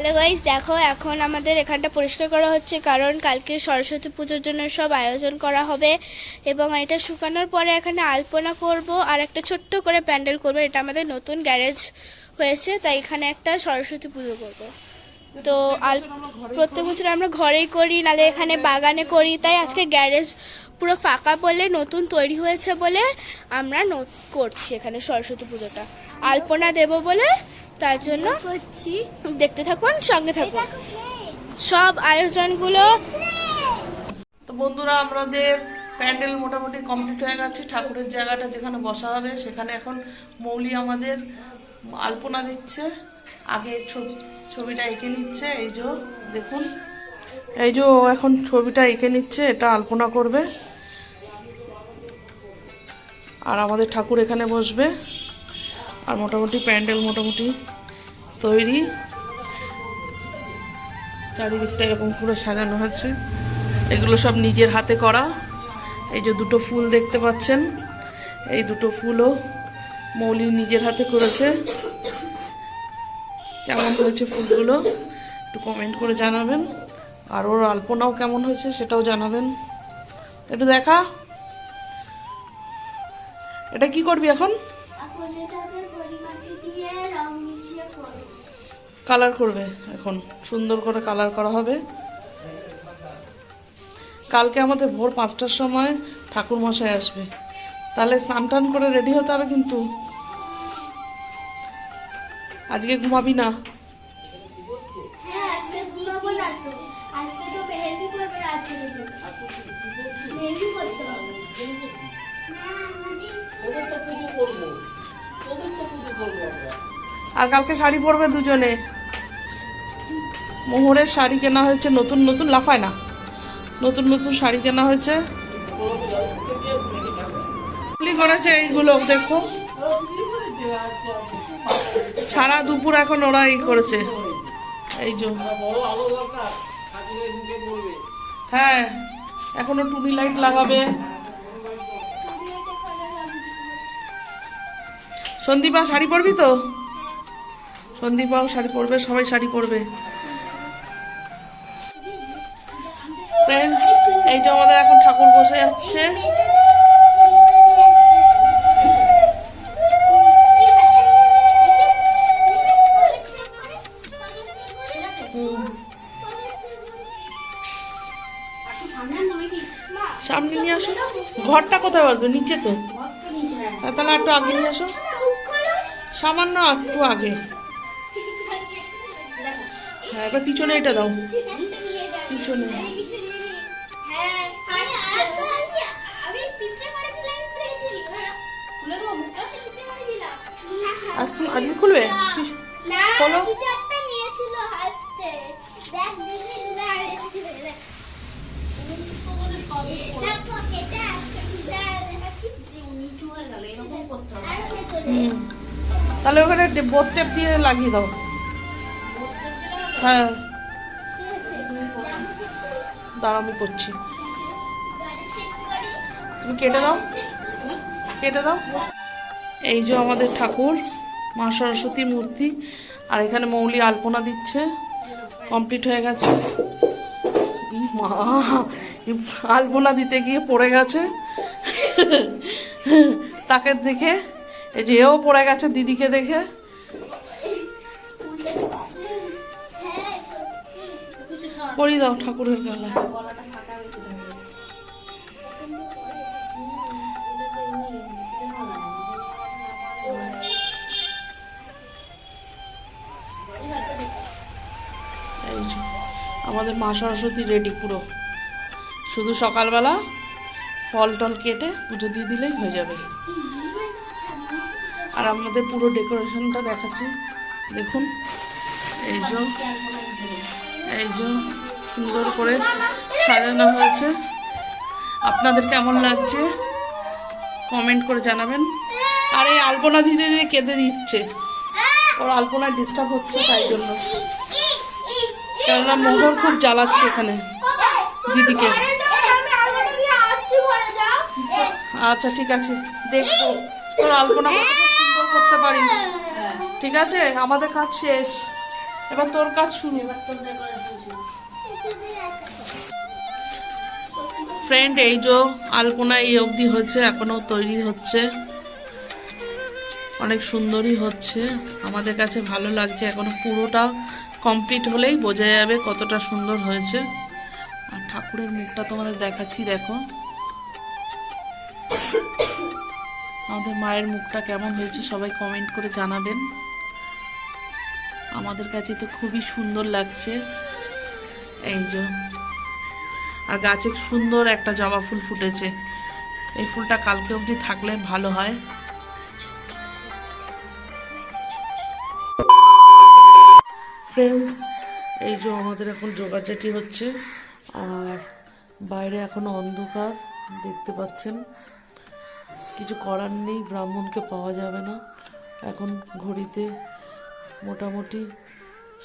Hello guys দেখো, এখন আমাদের এখানটা পরিষ্কার করা হচ্ছে কারণ কালকে সরস্বতী পুজোর জন্য সব আয়োজন করা হবে এবং এটা শুকানোর পরে এখানে আলপনা করব আর একটা ছোট্ট করে প্যান্ডেল করব। এটা আমাদের নতুন গ্যারেজ হয়েছে, তাই এখানে একটা সরস্বতী পুজো করব। তো আল প্রত্যেক বছর আমরা ঘরেই করি, নালে এখানে বাগানে করি, তাই আজকে গ্যারেজ পুরো ফাঁকা বলে, নতুন তৈরি হয়েছে বলে আমরা করছি এখানে সরস্বতী পুজোটা। আলপনা দেব বলে তার জন্য করছি। দেখতে থাকুন সঙ্গে থাকুন। সব আয়োজনগুলো তো বন্ধুরা আমাদের প্যান্ডেল মোটামুটি কমপ্লিট হয়ে গেছে। ঠাকুরের জায়গাটা যেখানে বসা হবে সেখানে এখন মৌলি আমাদের আলপনা দিচ্ছে। আগে ছ- ছবিটা এঁকে নিচ্ছে এই যে দেখুন। এই যে ও এখন ছবিটা এঁকে নিচ্ছে এটা আলপনা করবে। আর আমাদের ঠাকুর এখানে বসবে। আর মোটামুটি প্যান্ডেল মোটামুটি তৈরি। চারিদিকটা এরকম পুরো সাজানো হয়েছে। এগুলো সব নিজের হাতে করা। এই যে দুটো ফুল দেখতে পাচ্ছেন। এই দুটো ফুলও মৌলি নিজের হাতে করেছে। কেমন হয়েছে ফুলগুলো একটু কমেন্ট করে জানাবেন। আর ওর আলপনাও কেমন হয়েছে সেটাও জানাবেন। একটু দেখা। এটা কি করবি এখন? কালার করবে। এখন সুন্দর করে কালার করা হবে। কালকে আমাদের ভোর পাঁচটার সময় ঠাকুর মশাই আসবে। তাহলে স্নান টান করে রেডি হতে হবে কিন্তু। আজকে ঘুমাবি না? হ্যাঁ আজকে ঘুমাবো না তো। আজকে তো মেহেন্দি করবে রাত জেগে জেগে মেহেন্দি করতে হবে। না আমাদের আর কালকে শাড়ি পরবে দুজনে। মোহরের শাড়ি কেনা হয়েছে, নতুন নতুন, লাফায় না। নতুন নতুন শাড়ি কেনা হয়েছে। করেছে এইগুলো, দেখো। সারা দুপুর এখন ওরা এই করেছে। এই জন্য হ্যাঁ এখনও টুনি লাইট লাগাবে। সন্দীপা, শাড়ি পরবি তো? সন্দীপাও শাড়ি পরবে, সবাই শাড়ি পরবে। ফ্রেন্ডস এই যে আমাদের এখন ঠাকুর বসে যাচ্ছে। সামনে নিয়ে আসো। ঘরটা কোথায় বলবে নিচে তো। হ্যাঁ, তাহলে একটু আগে নিয়ে আসো। সামান্য একটু আগে। হ্যাঁ এবার পিছনে এটা দাও। পিছনে। করতে হবে হুম। তাহলে ওখানে বোত টেপ দিয়ে লাগিয়ে দাও। হ্যাঁ। দাঁড়া আমি করছি। তুমি কেটে দাও। কেটে দাও। এই যে আমাদের ঠাকুর, মা সরস্বতী মূর্তি, আর এখানে মৌলি আলপনা দিচ্ছে। কমপ্লিট হয়ে গেছে। মা আলপনা দিতে গিয়ে পড়ে গেছে। তাকে দেখে, এই যে এও পড়ে গেছে দিদিকে দেখে। পরিয়ে দাও ঠাকুরের গলায়। আমাদের মা সরস্বতী রেডি পুরো। শুধু সকালবেলা ফল টল কেটে পুজো দিয়ে দিলেই হয়ে যাবে। আর আমাদের পুরো ডেকোরেশনটা দেখাচ্ছি। দেখুন, এই যে এই যে সুন্দর করে সাজানো হয়েছে। আপনাদের কেমন লাগছে? কমেন্ট করে জানাবেন। আর এই আলপনা ধীরে ধীরে কেঁদে দিচ্ছে। ওর আলপনায় ডিস্টার্ব হচ্ছে তাই জন্য। কেননা মোহর খুব জ্বালাচ্ছে এখানে। দিদিকে। আচ্ছা ঠিক আছে। দেখব। তোর আলপনা সুন্দর করতে পারিস। ঠিক আছে? আমাদের কাজ শেষ। এবার তোর কাজ শুরু ফ্রেন্ড এই যে আলপনা এই অবধি হচ্ছে এখনও তৈরি হচ্ছে। অনেক সুন্দরই হচ্ছে। আমাদের কাছে ভালো লাগছে। এখনও পুরোটা কমপ্লিট হলেই বোঝা যাবে কতটা সুন্দর হয়েছে। আর ঠাকুরের মুখটা তোমাদের দেখাচ্ছি, দেখো। আমাদের মায়ের মুখটা কেমন হয়েছে সবাই কমেন্ট করে জানাবেন। আমাদের কাছে তো খুবই সুন্দর লাগছে। এই যে। আর গাছে সুন্দর একটা জবা ফুল ফুটেছে। এই ফুলটা কালকে অবধি থাকলে ভালো হয়। ফ্রেন্ডস এই যে আমাদের এখন যোগাচাটি হচ্ছে, আর বাইরে এখন অন্ধকার, দেখতে পাচ্ছেন। কিছু করার নেই, ব্রাহ্মণকে পাওয়া যাবে না। এখন ঘড়িতে মোটামুটি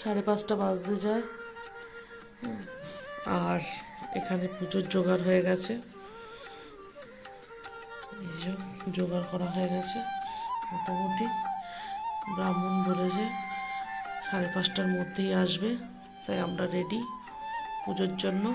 সাড়ে পাঁচটা বাজতে যায়। আর এখানে পুজোর জোগাড় হয়ে গেছে। এই জোগাড় করা হয়ে গেছে, মোটামুটি ব্রাহ্মণ বলেছে। সাড়ে পাঁচটার মধ্যেই আসবে তাই আমরা রেডি পুজোর জন্য।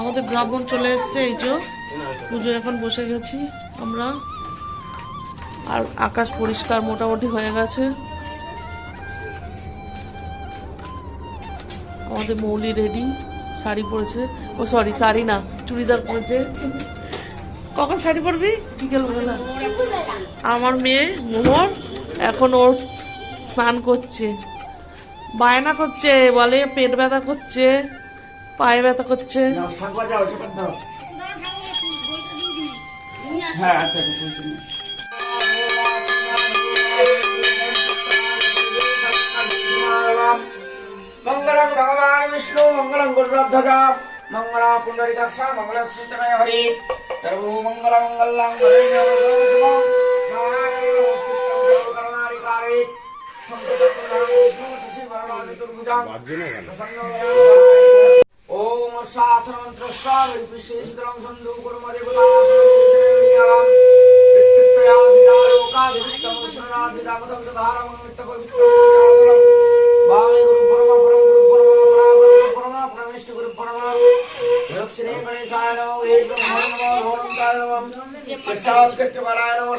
আমাদের ব্রাহ্মণ চলে এসছে, এই যে। পুজো এখন বসে গেছি আমরা। আর আকাশ পরিষ্কার মোটামুটি হয়ে গেছে। আমাদের মৌলি রেডি শাড়ি পরেছে। ও সরি শাড়ি না, চুড়িদার পরেছে। কখন শাড়ি পরবি? বিকেল বেলা আমার মেয়ে মোহর এখন ওর স্নান করছে। বায়না করছে, বলে পেট ব্যথা করছে। পায়ে ব্যথা করছে। হ্যাঁ আচ্ছা আচ্ছা। মঙ্গলম ভগবান বিষ্ণু মঙ্গলম গুরুধ্বজ মঙ্গলা পুণ্ডরিকাক্ষ মঙ্গল শ্রীতনয় হরি। সর্ব মঙ্গল মঙ্গলং ওম শাসনমন্ত্রস্য বিশেষতরং সন্ধু কুর্ম দেবতাসনম বামে গুরু পরম পরম গুরু পরম পরাপর পরম পরমেষ্ঠ গুরু পরম দক্ষিণে গণেশায় নমঃ হে ব্রহ্ম নমঃ ভগবন্তায় নমঃ প্রসাদকৃত্য বালায় নমঃ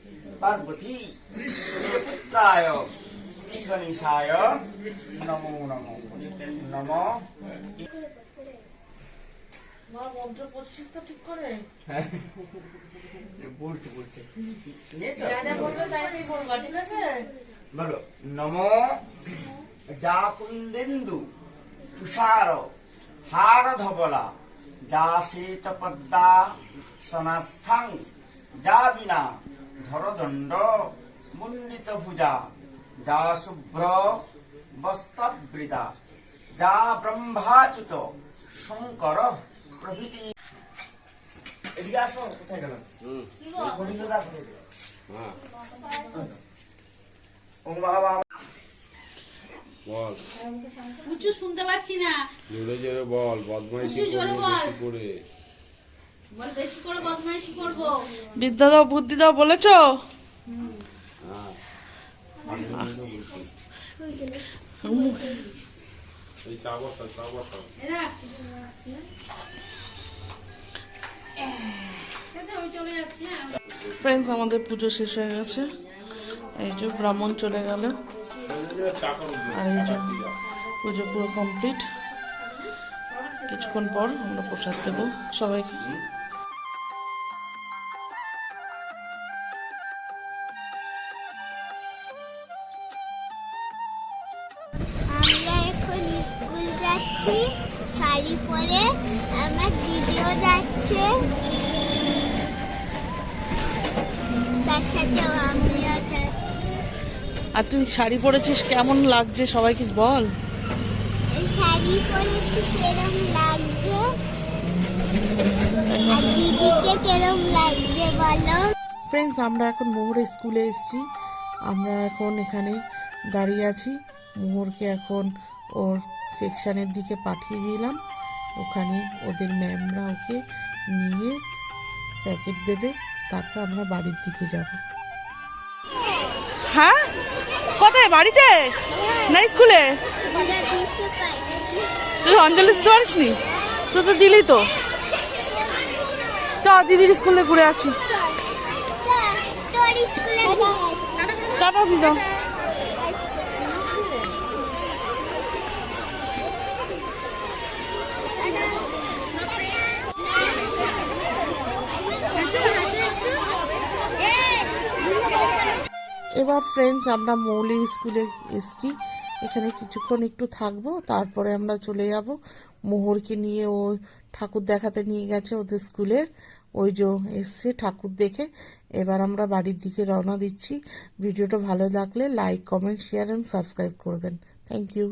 পার্বতী। পুত্রায় শ্রী গণেশায় নমো নমো। নমো। মা মন্ত্র পড়ছিস তো ঠিক করে? বলতে বলছে। নিয়েছো? যা যা বলবে তাই তাই বলবা ঠিক আছে? বলো। নমো যা কুন্দেন্দু তুষার হার ধবলা যা শ্বেত পদ্মা সনাস্থাং যা বিনা ধরদণ্ড মুন্ডিত ভুজা যা শুভ্র বস্তাবৃতা যা ব্রহ্মাচ্যুত শঙ্কর প্রভৃতি। এদিকে আসো কোথায় বল। উঁচু শুনতে পাচ্ছি না। জোরে জোরে বল। বদমাইশি করে বল বেশি করে বদমাইশি করব বিদ্যা দাও বুদ্ধি দাও বলেছ? ফ্রেন্ডস আমাদের পুজো শেষ হয়ে গেছে। এই যে ব্রাহ্মণ চলে গেল। আর এই যে পুজো পুরো কমপ্লিট কিছুক্ষণ পর আমরা প্রসাদ দেবো। সবাইকে। যাচ্ছি শাড়ি পরে আমার দিদিও যাচ্ছে। তার সাথে আমিও আর তুই শাড়ি পরেছিস কেমন লাগছে সবাইকে বল। শাড়ি পরেছি কেরম লাগছে। আর দিদিকে কেরম লাগছে বলো। ফ্রেন্ডস আমরা এখন মোহরের স্কুলে এসেছি। আমরা এখন এখানে দাঁড়িয়ে আছি। মোহরকে এখন ওর সেকশনের দিকে পাঠিয়ে দিলাম। ওখানে ওদের ম্যামরা ওকে নিয়ে প্যাকেট দেবে তারপর আমরা বাড়ির দিকে যাব। হ্যাঁ? কোথায়? বাড়িতে? না স্কুলে? তুই অঞ্জলি দিতে পারিস নি তুই তো দিলি তো। চ দিদির স্কুলে ঘুরে আসি। চল। টাটা দিদা। এবার ফ্রেন্ডস আমরা মৌলির স্কুলে এসছি। এখানে কিছুক্ষণ একটু থাকব, তারপরে আমরা চলে যাব। মোহরকে নিয়ে ও ঠাকুর দেখাতে নিয়ে গেছে ওদের স্কুলের ওই যে এসছে ঠাকুর দেখে। এবার আমরা বাড়ির দিকে রওনা দিচ্ছি। ভিডিওটা ভালো লাগলে like comment share and subscribe করবেন। Thank you